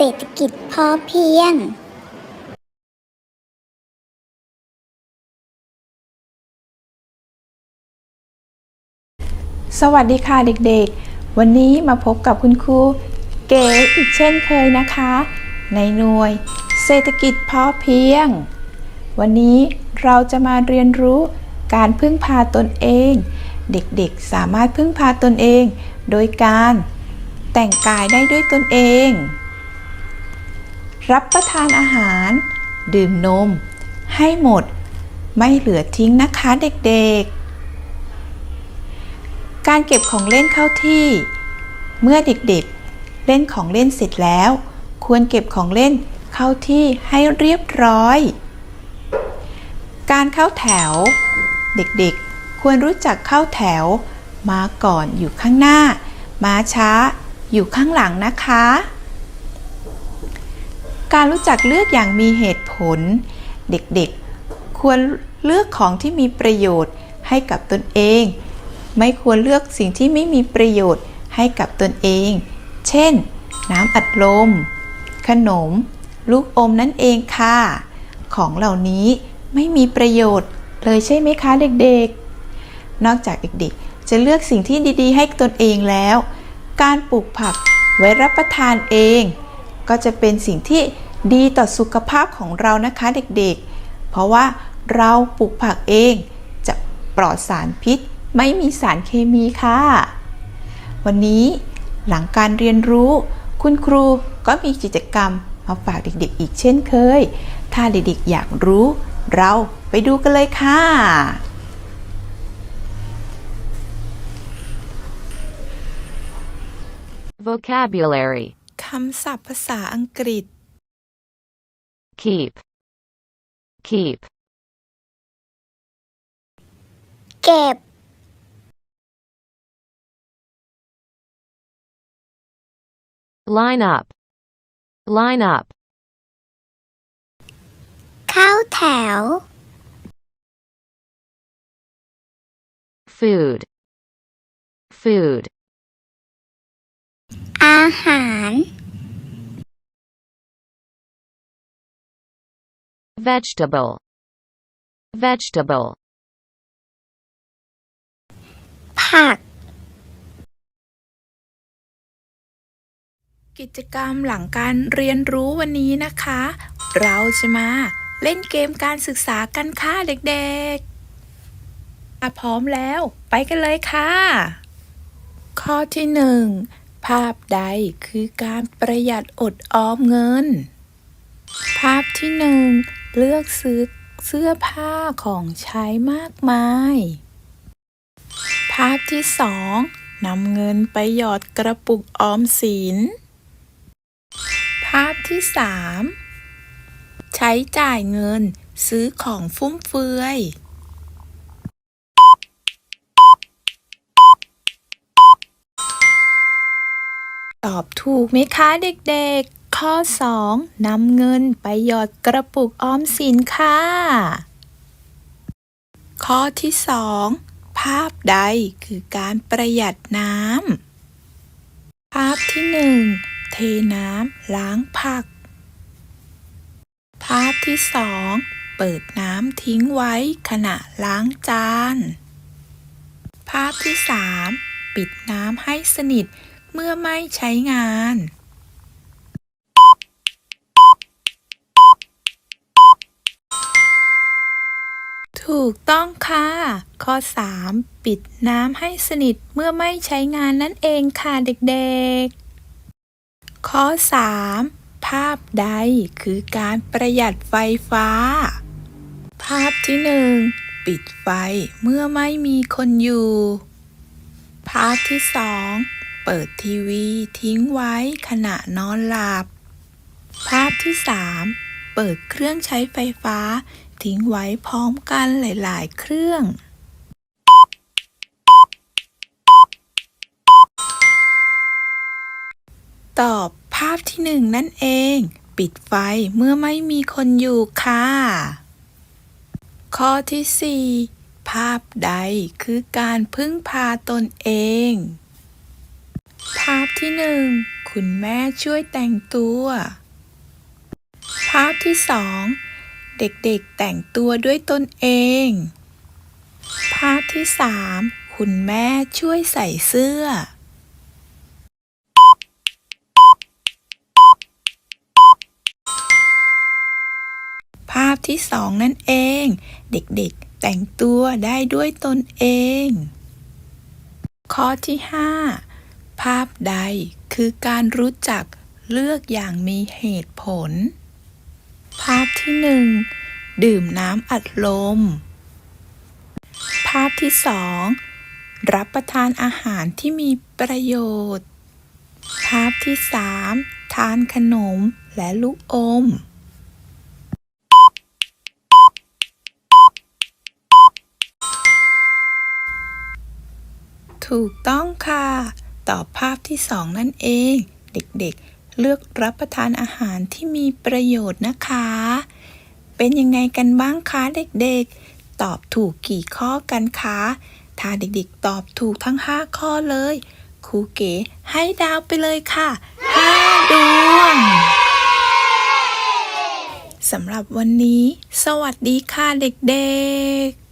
เศรษฐกิจพอเพียงสวัสดีค่ะเด็กๆ วันนี้มาพบกับคุณครูเก๋อีกเช่นเคยนะคะ ในหน่วย เศรษฐกิจพอเพียง วันนี้เราจะมาเรียนรู้การพึ่งพาตนเอง เด็กๆสามารถพึ่งพาตนเอง โดยการแต่งกายได้ด้วยตนเอง รับประทานอาหาร ดื่มนม ให้หมด ไม่เหลือทิ้งนะคะเด็กๆ การเก็บของเล่นเข้าที่ เมื่อเด็กๆ เล่นของเล่นเสร็จแล้ว ควรเก็บของเล่นเข้าที่ให้เรียบร้อย การเข้าแถว เด็กๆ ควรรู้จักเข้าแถว มาก่อนอยู่ข้างหน้า มาช้าอยู่ข้างหลังนะคะ การรู้จักเลือกอย่างมีเหตุผล เด็กๆ ควรเลือกของที่มีประโยชน์ให้กับตนเอง ไม่ควรเลือกสิ่งที่ไม่มีประโยชน์ให้กับตนเอง เช่น น้ำอัดลม ขนม ลูกอมนั่นเองค่ะ ของเหล่านี้ไม่มีประโยชน์เลยใช่ไหมคะเด็กๆ นอกจากเด็กๆ จะเลือกสิ่งที่ดีๆ ให้ตนเองแล้ว การปลูกผักไว้รับประทานเอง ก็จะเป็นสิ่งที่ดีต่อสุขภาพของเรานะคะเด็กๆ เพราะว่าเราปลูกผักเองจะปลอดสารพิษ ไม่มีสารเคมีค่ะ วันนี้หลังการเรียนรู้ คุณครูก็มีกิจกรรมมาฝากเด็กๆ อีกเช่นเคย ถ้าเด็กๆ อยากรู้ เราไปดูกันเลยค่ะ Vocabulary คำศัพท์ภาษาอังกฤษ Keep. Keep. เก็บ Line up. Line up. เข้าแถว Food. Food. อาหาร Vegetable. Vegetable. ผัก กิจกรรมหลังการเรียนรู้วันนี้นะคะ เราจะมาเล่นเกมการศึกษากันค่ะเด็กๆอะพร้อมแล้ว ไปกันเลยค่ะ ข้อที่หนึ่ง ภาพใดคือการประหยัดอดออมเงิน ภาพที่หนึ่งเลือกซื้อเสื้อผ้าของใช้มากมาย ภาพที่สองนำเงินไปหยอดกระปุกออมสิน ภาพที่สามใช้จ่ายเงินซื้อของฟุ่มเฟือย ตอบถูกไหมคะเด็กๆ ข้อ 2นำเงินไปหยอดกระปุกออมสินค่ะ ข้อที่ 2 ภาพใดคือการประหยัดน้ำภาพที่ 1 เทน้ำล้างผัก ภาพที่ 2 เปิดน้ำทิ้งไว้ขณะล้างจาน ภาพที่ 3 ปิดน้ำให้สนิท เมื่อไม่ใช้งาน ถูกต้องค่ะ ข้อ 3 ปิดน้ำให้สนิทเมื่อไม่ใช้งานนั่นเองค่ะเด็กๆ ข้อ 3 ภาพใดคือการประหยัดไฟฟ้า ภาพที่ 1 ปิดไฟเมื่อไม่มีคนอยู่ ภาพที่ 2 เปิดทีวีทิ้งไว้ขณะนอนหลับ ภาพที่ 3 เปิดเครื่องใช้ไฟฟ้า ทิ้งไว้พร้อมกันหลาย ๆ เครื่อง ตอบภาพที่หนึ่งนั่นเอง ปิดไฟเมื่อไม่มีคนอยู่ค่ะ ข้อที่สี่ภาพใดคือการพึ่งพาตนเอง ภาพที่หนึ่งคุณแม่ช่วยแต่งตัว ภาพที่สองเด็กๆแต่งตัวด้วยตนเอง ภาพที่สามคุณแม่ช่วยใส่เสื้อ ภาพที่สองนั่นเอง เด็กๆแต่งตัวได้ด้วยตนเอง ข้อที่5 ภาพใดคือการรู้จักเลือกอย่างมีเหตุผล ภาพที่1ดื่มน้ำอัดลม ภาพที่2รับประทานอาหารที่มีประโยชน์ ภาพที่3ทานขนมและลูกอม ถูกต้องค่ะ ตอบภาพที่สองนั่นเอง เด็กๆ เลือกรับประทานอาหารที่มีประโยชน์นะคะ เป็นยังไงกันบ้างคะเด็กๆ ตอบถูกกี่ข้อกันคะ ถ้าเด็กๆ ตอบถูกทั้ง 5 ข้อเลย ครูเก๋ให้ดาวไปเลยค่ะ 5 ดวงสำหรับวันนี้ สวัสดีค่ะเด็กๆ